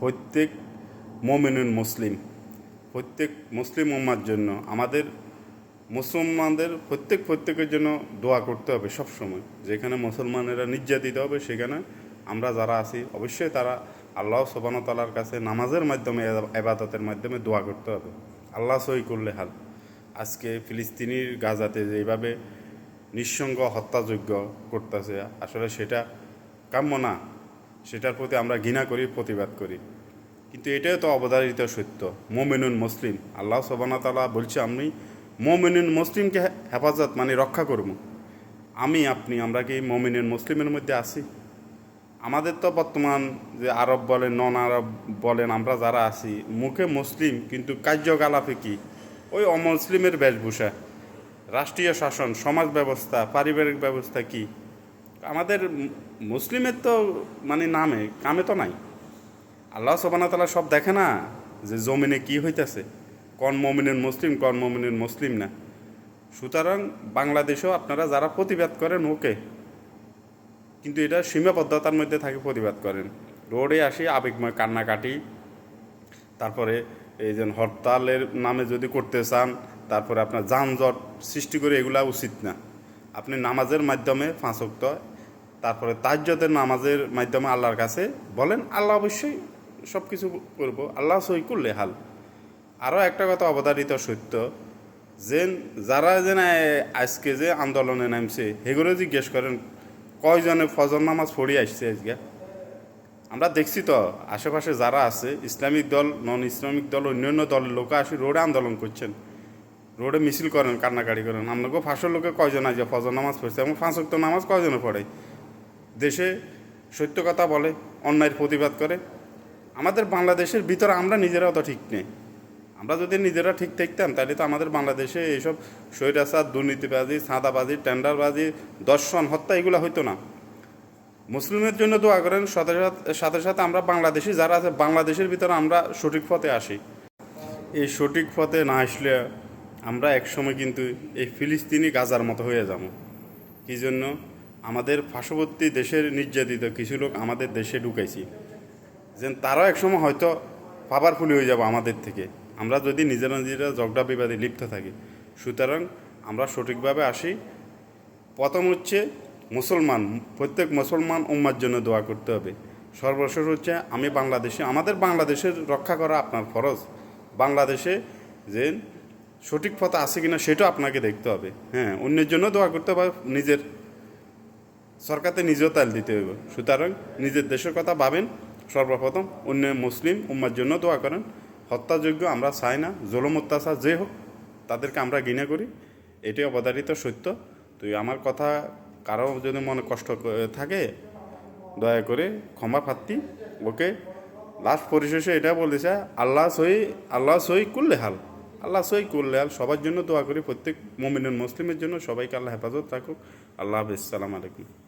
প্রত্যেক মমিনুন মুসলিম, প্রত্যেক মুসলিম উম্মার জন্য আমাদের মুসলমানদের প্রত্যেক প্রত্যেকের জন্য দোয়া করতে হবে সব সময় যেখানে মুসলমানেরা নির্যাতিত হবে, সেখানে আমরা যারা আছি, অবশ্যই তারা আল্লাহ সোবানো তালার কাছে নামাজের মাধ্যমে, এবাদতের মাধ্যমে দোয়া করতে হবে। আল্লাহ সই করলে হাল। আজকে ফিলিস্তিনির গাজাতে যেভাবে নিঃসঙ্গ হত্যাযোগ্য করতেছে, আসলে সেটা কাম্য না। সেটার প্রতি আমরা ঘৃণা করি, প্রতিবাদ করি। কিন্তু এটাই তো অবধারিত সত্য। মোমেনুন মুসলিম। আল্লাহ সোবানা তালা বলছে, আমি মোমেনুন মুসলিমকে হেফাজত মানে রক্ষা করব। আমি, আপনি, আমরা কি মোমিনুন মুসলিমের মধ্যে আছি? আমাদের তো বর্তমান যে আরব বলেন, নন আরব বলেন, আমরা যারা আছি, মুখে মুসলিম, কিন্তু কার্যকলাপে কি? ওই অমুসলিমের বেশভূষা। রাষ্ট্রীয় শাসন, সমাজ ব্যবস্থা, পারিবারিক ব্যবস্থা কি? আমাদের মুসলিমের তো মানে নামে, কামে তো নাই। আল্লাহ সোবানা তালা সব দেখে না যে জমিনে কি হইতেছে। কন মমিনের মুসলিম, কন মমিনের মুসলিম না। সুতরাং বাংলাদেশেও আপনারা যারা প্রতিবাদ করেন, ওকে। কিন্তু এটা সীমাবদ্ধতার মধ্যে থাকে প্রতিবাদ করেন। রোডে আসি, আবেগময় কান্নাকাটি, তারপরে এই যে হরতালের নামে যদি করতে চান, তারপরে আপনার যানজট সৃষ্টি করে এগুলা উচিত না। আপনি নামাজের মাধ্যমে ফাঁসক্ত তারপরে তাজ্যতের নামাজের মাধ্যমে আল্লাহর কাছে বলেন, আল্লাহ অবশ্যই সব কিছু করব। আল্লাহ সই করলে হাল। আরও একটা কথা অবতারিত সত্য, যে যারা যে না আজকে যে আন্দোলনে নামছে, সেগুলো জিজ্ঞেস করেন, কয়জনে ফজর নামাজ পড়ি আসছে আজকে? আমরা দেখছি তো, আশেপাশে যারা আছে, ইসলামিক দল নন ইসলামিক দল, অন্যান্য দলের লোক আসে, রোডে আন্দোলন করছেন। রোডে মিছিল করেন, কান্নাকাটি করেন। আপনাকে ফাঁসের লোকে কয়জন আছে ফজর নামাজ পড়ছে? এবং ওয়াক্ত নামাজ কয়জনে পড়ে? দেশে সত্য কথা বলে, অন্যায়ের প্রতিবাদ করে। আমাদের বাংলাদেশের ভিতরে আমরা নিজেরা তো ঠিক নেই। আমরা যদি নিজেরা ঠিক থাকতাম, তাহলে তো আমাদের বাংলাদেশে এইসব স্বৈরাচার, দুর্নীতিবাজি, সাদাবাজি, টেন্ডারবাজি, দর্শন, হত্যা এগুলো হইতো না। মুসলিমের জন্য দোয়া করেন, সাথে সাথে- সাথে সাথে আমরা বাংলাদেশি যারা আছে, বাংলাদেশের ভিতরে আমরা সঠিক পথে আসি। এই সঠিক পথে না আসলে আমরা একসময় কিন্তু এই ফিলিস্তিনি গাজার মতো হয়ে যাব। কি জন্য? আমাদের পার্শ্ববর্তী দেশের নির্যাতিত কিছু লোক আমাদের দেশে ঢুকাইছি। যেন তারাও একসময় হয়তো পাওয়ারফুল হয়ে যাব আমাদের থেকে। আমরা যদি নিজেরা নিজেরা ঝগড়া বিবাদে লিপ্ত থাকি। সুতরাং আমরা সঠিকভাবে আসি। প্রথম হচ্ছে মুসলমান। প্রত্যেক মুসলমান উম্মার জন্য দোয়া করতে হবে। সর্বশেষ হচ্ছে আমি বাংলাদেশে, আমাদের বাংলাদেশের রক্ষা করা আপনার ফরজ। বাংলাদেশে যে সঠিক পথে আছে কিনা সেটাও আপনাকে দেখতে হবে। হ্যাঁ অন্যের জন্য দোয়া করতে হবে, নিজের সরকারতে নিজেও তাল দিতে হবে সুতরাং নিজের দেশের কথা ভাবেন, সর্বপ্রথম অন্য মুসলিম উম্মার জন্য দোয়া করেন। হত্যাযোগ্য আমরা চাই না, জলম, অত্যাচার যে হোক, তাদেরকে আমরা ঘৃণা করি। এটি অবধারিত সত্য। তুই আমার কথা কারও যদি মনে কষ্ট থাকে, দয়া করে ক্ষমা প্রার্থী, ওকে? লাস্ট পরিশেষে এটা বলেছে আল্লাহ সই আল্লাহ সই করলে হাল। আল্লাহ সই করলে হাল। সবার জন্য দোয়া করি, প্রত্যেক মমিনুল মুসলিমের জন্য সবাইকে আল্লাহ হেফাজত থাকুক আল্লাহ হাফিজ। সালাম আলাইকুম।